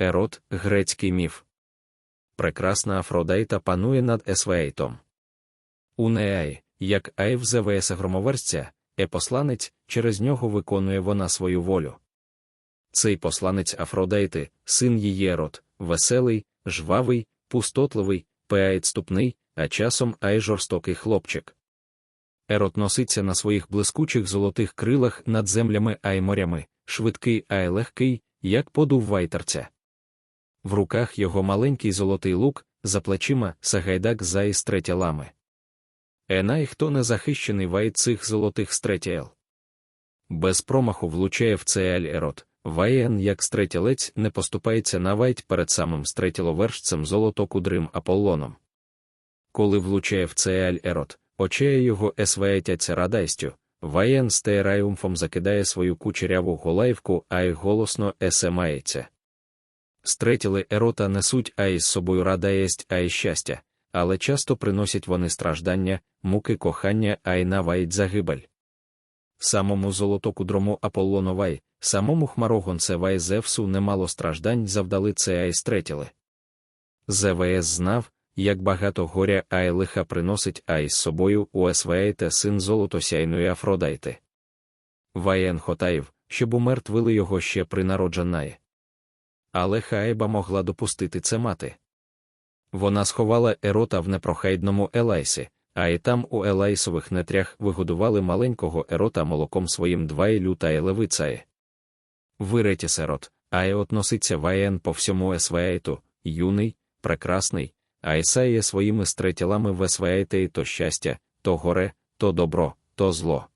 Ерот грецький міф. Прекрасна Афродайта панує над Есвейтом. У Неаї, як Ай в ЗВС громоверця, е посланець, через нього виконує вона свою волю. Цей посланець Афродайти, син її Ерот, веселий, жвавий, пустотливий, пеаїдступний, а часом ай жорстокий хлопчик. Ерот носиться на своїх блискучих золотих крилах над землями ай морями, швидкий ай легкий, як подув вайтерця. В руках його маленький золотий лук, за плечима сагайдак за із третялами. Енай хто не захищений вай цих золотих стретіел. Без промаху влучає в цеаль ерот, Ваєн, як стретілець, не поступається на вайт перед самим стретіловершцем золотокудрим Аполлоном. Коли влучає в цеаль ерот, очеє його есвеетяться радайстю, Ваєн з теерайумфом закидає свою кучеряву голаївку, а й голосно есемається. Стретіли ерота несуть а із собою радаєсть, а й щастя, але часто приносять вони страждання, муки кохання, а й наваїть загибель. Самому золотокудрому Аполлоновай, самому хмарогонцевай Зевсу немало страждань завдали це ай стретіли. ЗВС знав, як багато горя ай лиха приносить ай з собою у Есвеєте син золотосяйної Афродайти. Ваєн Хотаїв, щоб умертвили його ще при народженнаї. Але Хаєба могла допустити це мати. Вона сховала ерота в непрохайдному Елайсі, а й там у Елайсових нетрях вигодували маленького ерота молоком своїм два ілю та елевицає. Виреті сирот, а й от носиться Ваєн по всьому Есвейту, юний, прекрасний, а Ісаїє своїми стретілами в Есвейтеї то щастя, то горе, то добро, то зло.